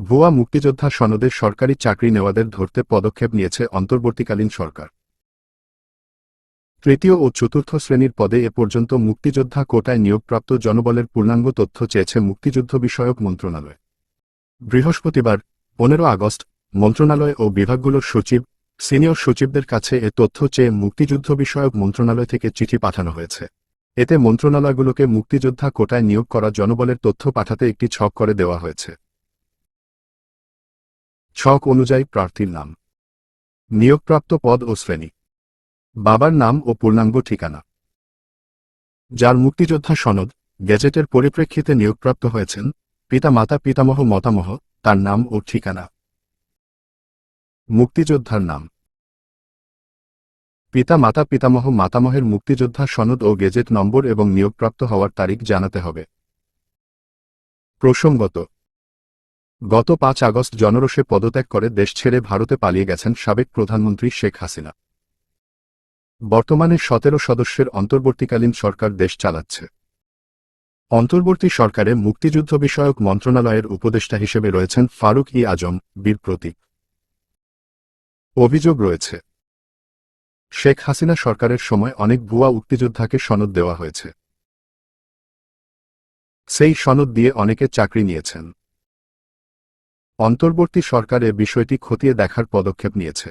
ভুয়া মুক্তিযোদ্ধা সনদে সরকারি চাকরি নেওয়াদের ধরতে পদক্ষেপ নিয়েছে অন্তর্বর্তীকালীন সরকার। তৃতীয় ও চতুর্থ শ্রেণির পদে এ পর্যন্ত মুক্তিযোদ্ধা কোটায় নিয়োগপ্রাপ্ত জনবলের পূর্ণাঙ্গ তথ্য চেয়েছে মুক্তিযুদ্ধ বিষয়ক মন্ত্রণালয়। বৃহস্পতিবার, পনেরো আগস্ট, মন্ত্রণালয় ও বিভাগগুলোর সচিব, সিনিয়র সচিবদের কাছে এ তথ্য চেয়ে মুক্তিযুদ্ধ বিষয়ক মন্ত্রণালয় থেকে চিঠি পাঠানো হয়েছে। এতে মন্ত্রণালয়গুলোকে মুক্তিযোদ্ধা কোটায় নিয়োগ করা জনবলের তথ্য পাঠাতে একটি ছক করে দেওয়া হয়েছে। ছক অনুযায়ী প্রার্থীর নাম। নিয়োগপ্রাপ্ত পদ ও শ্রেণি। বাবার নাম ও পূর্ণাঙ্গ ঠিকানা। যার মুক্তিযোদ্ধা সনদ গেজেটের পরিপ্রেক্ষিতে নিয়োগপ্রাপ্ত হয়েছেন, পিতা মাতা পিতামহ মতামহ, তার নাম ও ঠিকানা। মুক্তিযোদ্ধার নাম। পিতা মাতা পিতামহ মাতামহের মুক্তিযোদ্ধা সনদ ও গেজেট নম্বর এবং নিয়োগপ্রাপ্ত হওয়ার তারিখ জানাতে হবে। প্রসঙ্গত গত পাঁচ আগস্ট জনরোষে পদত্যাগ করে দেশ ছেড়ে ভারতে পালিয়ে গেছেন সাবেক প্রধানমন্ত্রী শেখ হাসিনা। বর্তমানে সতেরো সদস্যের অন্তর্বর্তীকালীন সরকার দেশ চালাচ্ছে। অন্তর্বর্তী সরকারে মুক্তিযুদ্ধ বিষয়ক মন্ত্রণালয়ের উপদেষ্টা হিসেবে রয়েছেন ফারুক ই আজম, বীর প্রতীক। অভিযোগ রয়েছে, শেখ হাসিনা সরকারের সময় অনেক ভুয়া মুক্তিযোদ্ধাকে সনদ দেওয়া হয়েছে। সেই সনদ দিয়ে অনেকে চাকরি নিয়েছেন। অন্তর্বর্তী সরকার বিষয়টি খতিয়ে দেখার পদক্ষেপ নিয়েছে।